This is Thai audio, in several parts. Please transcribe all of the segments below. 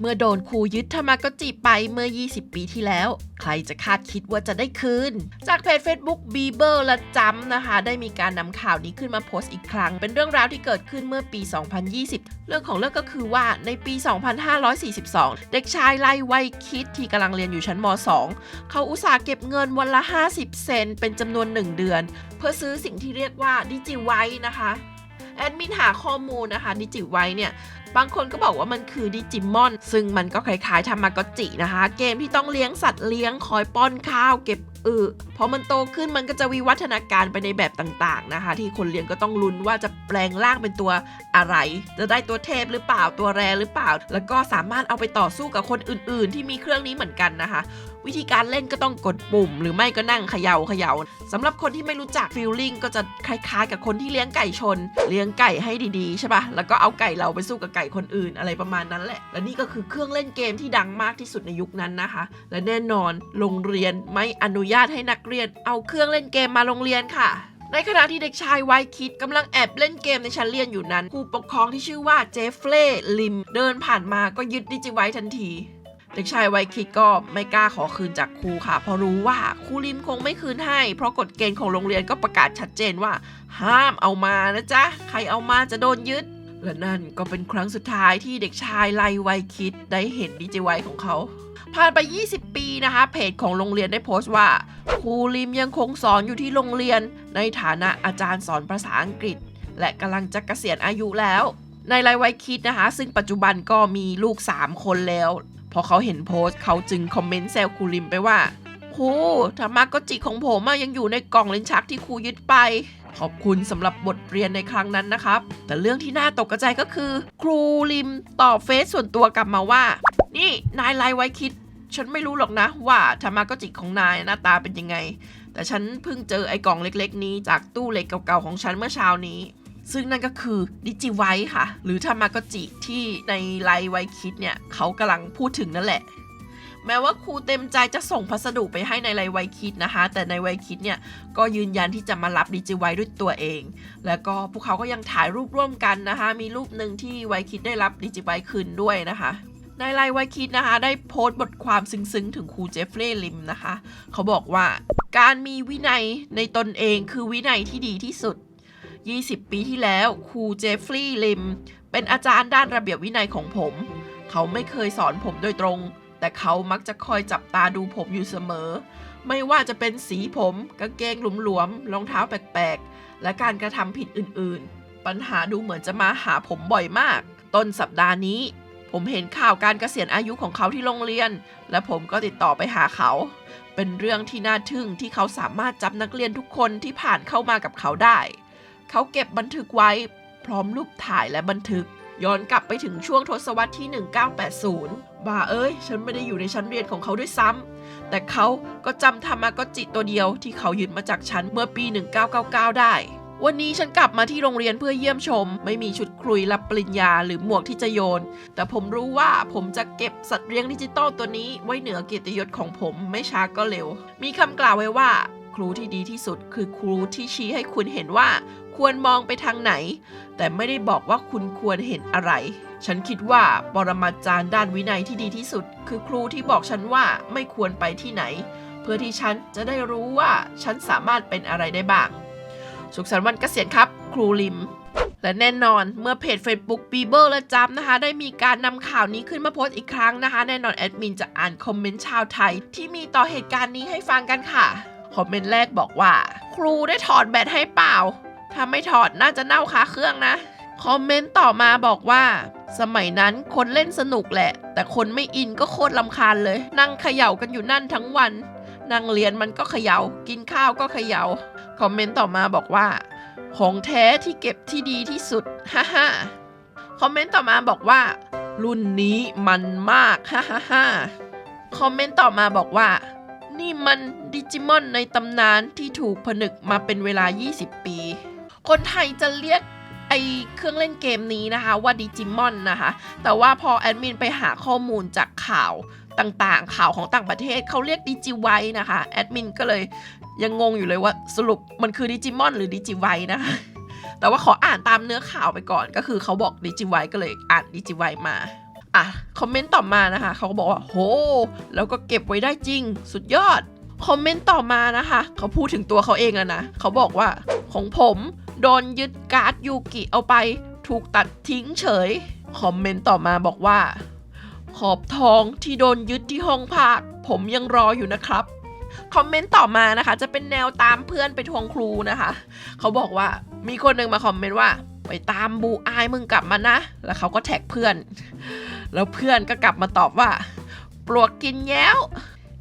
เมื่อโดนครูยึดทามากจิไปเมื่อ 20 ปีที่แล้ว ใครจะคาดคิดว่าจะได้คืน จากเพจ Facebook b ีเบอร์ละจำนะคะ ได้มีการนำข่าวนี้ขึ้นมาโพสต์อีกครั้ง เป็นเรื่องราวที่เกิดขึ้นเมื่อปี 2020 เรื่องของเรื่องก็คือว่าในปี 2542 เด็กชายไลไวยคิดที่กำลังเรียนอยู่ชั้นม .2 เขาอุตส่าห์เก็บเงินวันละ 50 เซนเป็นจำนวน 1 เดือน เพื่อซื้อสิ่งที่เรียกว่าดิจิไวนะคะแอดมินหาข้อมูลนะคะดิจิไวเนี่ยบางคนก็บอกว่ามันคือดิจิมอน ซึ่งมันก็คล้ายๆทามากจินะคะ เกมที่ต้องเลี้ยงสัตว์เลี้ยงคอยป้อนข้าวเก็บอึพอมันโตขึ้นมันก็จะวิวัฒนาการไปในแบบต่างๆนะคะ ที่คนเลี้ยงก็ต้องลุ้นว่าจะแปลงร่างเป็นตัวอะไร จะได้ตัวเทพหรือเปล่าตัวแรหรือเปล่า แล้วก็สามารถเอาไปต่อสู้กับคนอื่น ๆ ที่มีเครื่องนี้เหมือนกันนะคะ วิธีการเล่นก็ต้องกดปุ่ม หรือไม่ก็นั่งเขย่าเขย่าสำหรับคนที่ไม่รู้จักฟีลลิ่งก็จะคล้ายๆ กับคนที่เลี้ยงไก่ชน เลี้ยงไก่ให้ดีๆใช่ป่ะแล้วก็เอาไก่เราไปสู้กับไก่คนอื่นอะไรประมาณนั้นแหละ และนี่ก็คือเครื่องเล่นเกมที่ดังมากที่สุดในยุคนั้นนะคะ และแน่นอนโรงเรียนไม่อนุญาตให้นักเรียน เอาเครื่องเล่นเกมมาโรงเรียนค่ะในขณะที่เด็กชายไวคิดกำลังแอบเล่นเกมในชั้นเรียนอยู่นั้นครูปกครองที่ชื่อว่าเจฟเฟลลิม เดินผ่านมาก็ยึดดิจิไว้ทันที เด็กชายไวคิดก็ไม่กล้าขอคืนจากครูค่ะ เพราะรู้ว่าครูลิมคงไม่คืนให้ เพราะกฎเกณฑ์ของโรงเรียนก็ประกาศชัดเจนว่า ห้ามเอามานะจ๊ะ ใครเอามาจะโดนยึด และนั่นก็เป็นครั้งสุดท้ายที่เด็กชายไลวัยคิดได้เห็นดิจิไวของเขา ผ่านไป 20 ปีนะคะ เพจของโรงเรียนได้โพสต์ว่า ครูลิมยังคงสอนอยู่ที่โรงเรียน ในฐานะอาจารย์สอนภาษาอังกฤษ และกำลังจะเกษียณอายุแล้ว ในไลวัยคิดนะคะ ซึ่งปัจจุบันก็มีลูก 3 คนแล้ว พอเขาเห็นโพสต์เขาจึงคอมเมนต์แซวครูลิมไปว่าครูธรรมะก็จิของผมอะยังอยู่ในกล่องลิ้นชักที่ครูยึดไป ขอบคุณสำหรับบทเรียนในครั้งนั้นนะครับ แต่เรื่องที่น่าตกใจก็คือ ครูลิมตอบเฟซส่วนตัวกลับมาว่า นี่นายไลไว้คิด ฉันไม่รู้หรอกนะว่าธรรมะก็จิของนายหน้าตาเป็นยังไง แต่ฉันเพิ่งเจอไอ้กล่องเล็ก ๆ นี้จากตู้เหล็กเก่าๆของฉันเมื่อเช้านี้ซึ่งนั่นก็คือดิจิไวค่ะ หรือธรรมะก็จิที่ในไลไวคิดเนี่ย เขากำลังพูดถึงนั่นแหละ แม้ว่าครูเต็มใจจะส่งพัสดุไปให้ในไลไวคิดนะคะ แต่ในไวคิดเนี่ยก็ยืนยันที่จะมารับดิจิไวด้วยตัวเอง แล้วก็พวกเขาก็ยังถ่ายรูปร่วมกันนะคะ มีรูปหนึ่งที่ไวคิดได้รับดิจิไวคืนด้วยนะคะในไลน์ไวคิดนะคะ ได้โพสต์บทความซึ้งๆ ถึงครูเจฟเฟรย์ลิมนะคะ เขาบอกว่าการมีวินัยในตนเองคือวินัยที่ดีที่สุด 20 ปีที่แล้วครูเจฟฟรีย์ลิม เป็นอาจารย์ด้านระเบียบวินัยของผม เขาไม่เคยสอนผมโดยตรง แต่เขามักจะคอยจับตาดูผมอยู่เสมอ ไม่ว่าจะเป็นสีผมกางเกงหลวมๆรองเท้าแปลกๆ และการกระทำผิดอื่นๆ ปัญหาดูเหมือนจะมาหาผมบ่อยมาก ต้นสัปดาห์นี้ ผมเห็นข่าวการเกษียณอายุของเขาที่โรงเรียน และผมก็ติดต่อไปหาเขา เป็นเรื่องที่น่าทึ่งที่เขาสามารถจับนักเรียนทุกคนที่ผ่านเข้ามากับเขาได้ เขาเก็บบันทึกไว้ พร้อมรูปถ่ายและบันทึก ย้อนกลับไปถึงช่วงทศวรรษที่ 1980บ้าเอ้ย ฉันไม่ได้อยู่ในชั้นเรียนของเขาด้วยซ้ำ แต่เขาก็จำธรรมาก็จิตัวเดียวที่เขายึดมาจากฉันเมื่อปี 1999 ได้ วันนี้ฉันกลับมาที่โรงเรียนเพื่อเยี่ยมชม ไม่มีชุดคลุยรับปริญญาหรือหมวกที่จะโยน แต่ผมรู้ว่าผมจะเก็บสัตว์เลี้ยงดิจิตอลตัวนี้ไว้เหนือเกียรติยศของผมไม่ช้าก็เร็ว มีคำกล่าวไว้ว่าครูที่ดีที่สุดคือครูที่ชี้ให้คุณเห็นว่า ควรมองไปทางไหน แต่ไม่ได้บอกว่าคุณควรเห็นอะไร ฉันคิดว่าปรมาจารย์ด้านวินัยที่ดีที่สุด คือครูที่บอกฉันว่าไม่ควรไปที่ไหน เพื่อที่ฉันจะได้รู้ว่าฉันสามารถเป็นอะไรได้บ้าง สุขสันต์วันเกษียณครับ ครูลิมและแน่นอนเมื่อเพจ Facebook b ีเบอร์และจับนะคะ ได้มีการนำข่าวนี้ขึ้นมาโพสต์อีกครั้งนะคะ แน่นอนแอดมินจะอ่านคอมเมนต์ชาวไทย ที่มีต่อเหตุการณ์นี้ให้ฟังกันค่ะ คอมเมนต์แรกบอกว่า ครูได้ถอดแบตให้เปล่า ถ้าไม่ถอดน่าจะเน่าคาเครื่องนะ คอมเมนต์ต่อมาบอกว่า สมัยนั้นคนเล่นสนุกแหละ แต่คนไม่อินก็โคตรลำคาญเลย นั่งเขย่ากันอยู่นั่นทั้งวัน นั่งเรียนมันก็เขยา่า กินข้าวก็เขยา่า คอมเมนต์ต่อมาบอกว่า ของแท้ที่เก็บที่ดีที่สุด ฮ่าฮ่าคอมเมนต์ต่อมาบอกว่า รุ่นนี้มันมาก ฮ่าฮ่าฮ่าคอมเมนต์ต่อมาบอกว่า นี่มันดิจิมอนในตำนานที่ถูกผนึกมาเป็นเวลา 20 ปี คนไทยจะเรียกไอเครื่องเล่นเกมนี้นะคะว่าดิจิมอนนะคะ แต่ว่าพอแอดมินไปหาข้อมูลจากข่าวต่างๆ ข่าวของต่างประเทศเขาเรียกดิจิไวนะคะแอดมินก็เลยยังงงอยู่เลยว่าสรุปมันคือดิจิมอนหรือดิจิไวนะคะแต่ว่าขออ่านตามเนื้อข่าวไปก่อนก็คือเขาบอกดิจิไวก็เลยอ่านดิจิไวมาอะคอมเมนต์ต่อมานะคะเขาก็บอกว่าโห แล้วก็เก็บไว้ได้จริง สุดยอด คอมเมนต์ต่อมานะคะ เขาพูดถึงตัวเขาเองแล้วนะ เขาบอกว่าของผมโดนยึดการ์ดยูกิเอาไป ถูกตัดทิ้งเฉย คอมเมนต์ต่อมาบอกว่า ขอบทองที่โดนยึดที่ห้องพักผมยังรออยู่นะครับ คอมเมนต์ต่อมานะคะ จะเป็นแนวตามเพื่อนไปทวงครูนะคะ เขาบอกว่ามีคนหนึ่งมาคอมเมนต์ว่า ไปตามบูอายมึงกลับมานะ แล้วเขาก็แท็กเพื่อน แล้วเพื่อนก็กลับมาตอบว่า ปลวกกินแย้ว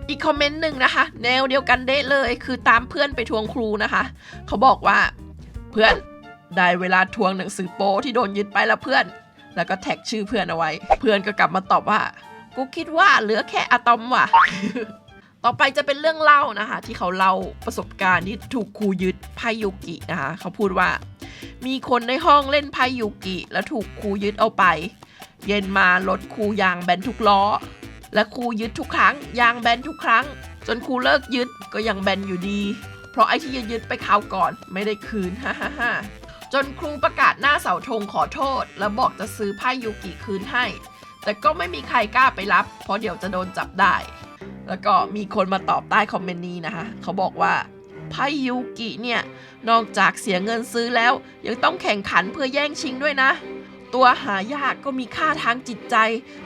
อีกคอมเมนต์หนึ่งนะคะ แนวเดียวกันเด้เลย คือตามเพื่อนไปทวงครูนะคะ เขาบอกว่าเพื่อนได้เวลาทวงหนังสือโป๊ที่โดนยึดไปแล้วเพื่อน แล้วก็แท็กชื่อเพื่อนเอาไว้ เพื่อนก็กลับมาตอบว่า กูคิดว่าเหลือแค่อะตอมว่ะ ต่อไปจะเป็นเรื่องเล่านะคะ ที่เขาเล่าประสบการณ์ที่ถูกครูยึดไพยูกินะคะ เขาพูดว่า มีคนในห้องเล่นไพยูกิ แล้วถูกครูยึดเอาไป เย็นมารถครูยางแบนทุกล้อ และครูยึดทุกครั้ง ยางแบนทุกครั้ง จนครูเลิกยึดก็ยังแบนอยู่ดี เพราะไอ้ที่ยึดไปคราวก่อนไม่ได้คืนฮ่าฮ่าฮ่าจนครูประกาศหน้าเสาธงขอโทษ แล้วบอกจะซื้อไพ่ยูกิคืนให้ แต่ก็ไม่มีใครกล้าไปรับ เพราะเดี๋ยวจะโดนจับได้ แล้วก็มีคนมาตอบใต้คอมเมนต์นี้นะคะ เขาบอกว่าไพ่ยูกิเนี่ย นอกจากเสียเงินซื้อแล้ว ยังต้องแข่งขันเพื่อแย่งชิงด้วยนะ ตัวหายากก็มีค่าทางจิตใจ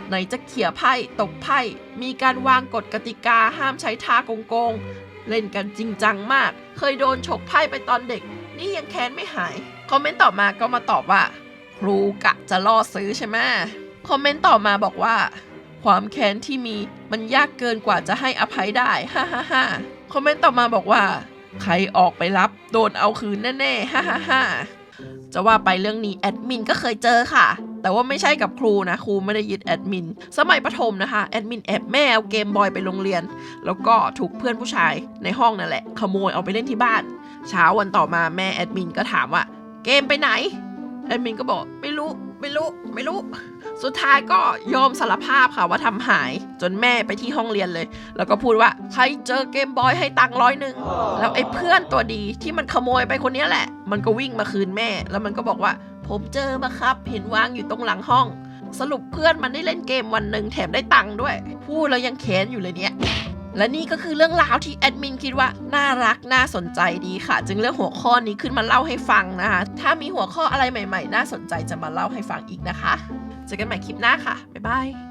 ไหนจะเขี่ยไพ่ตบไพ่ มีการวางกฎกติกาห้ามใช้ท่าโกงๆ เล่นกันจริงจังมาก เคยโดนฉกไพ่ไปตอนเด็ก นี่ยังแค้นไม่หาย คอมเมนต์ต่อมาก็มาตอบว่า ครูกะจะล่อซื้อใช่ไหมคอมเมนต์ต่อมาบอกว่า ความแค้นที่มีมันยากเกินกว่าจะให้อภัยได้ฮ่าฮ่าฮ่าคอมเมนต์ต่อมาบอกว่า ใครออกไปรับ โดนเอาคืนแน่ๆฮ่าฮ่าฮ่า จะว่าไปเรื่องนี้แอดมินก็เคยเจอค่ะ แต่ว่าไม่ใช่กับครูนะ ครูไม่ได้ยึดแอดมิน สมัยประถมนะคะแอดมินแอบแม่เอาเกมบอยไปโรงเรียน แล้วก็ถูกเพื่อนผู้ชายในห้องนั่นแหละ ขโมยเอาไปเล่นที่บ้าน เช้าวันต่อมาแม่แอดมินก็ถามว่า เกมไปไหนแอดมินก็บอกไม่รู้ ไม่รู้ไม่รู้ สุดท้ายก็ยอมสารภาพค่ะว่าทำหายจนแม่ไปที่ห้องเรียนเลย แล้วก็พูดว่าใครเจอเกมบอยให้ตังค์ร้อยหนึ่งแล้วไอ้เพื่อนตัวดีที่มันขโมยไปคนนี้แหละ มันก็วิ่งมาคืนแม่ แล้วมันก็บอกว่า ผมเจอมาครับ เห็นวางอยู่ตรงหลังห้อง สรุปเพื่อนมันได้เล่นเกมวันหนึ่งแถมได้ตังค์ด้วย พูดแล้วยังแค้นอยู่เลยเนี่ย และนี่ก็คือเรื่องราวที่แอดมินคิดว่าน่ารักน่าสนใจดีค่ะ จึงเลือกหัวข้อนี้ขึ้นมาเล่าให้ฟังนะคะ ถ้ามีหัวข้ออะไรใหม่ ๆ น่าสนใจจะมาเล่าให้ฟังอีกนะคะ เจอกันใหม่คลิปหน้าค่ะ บ๊ายบาย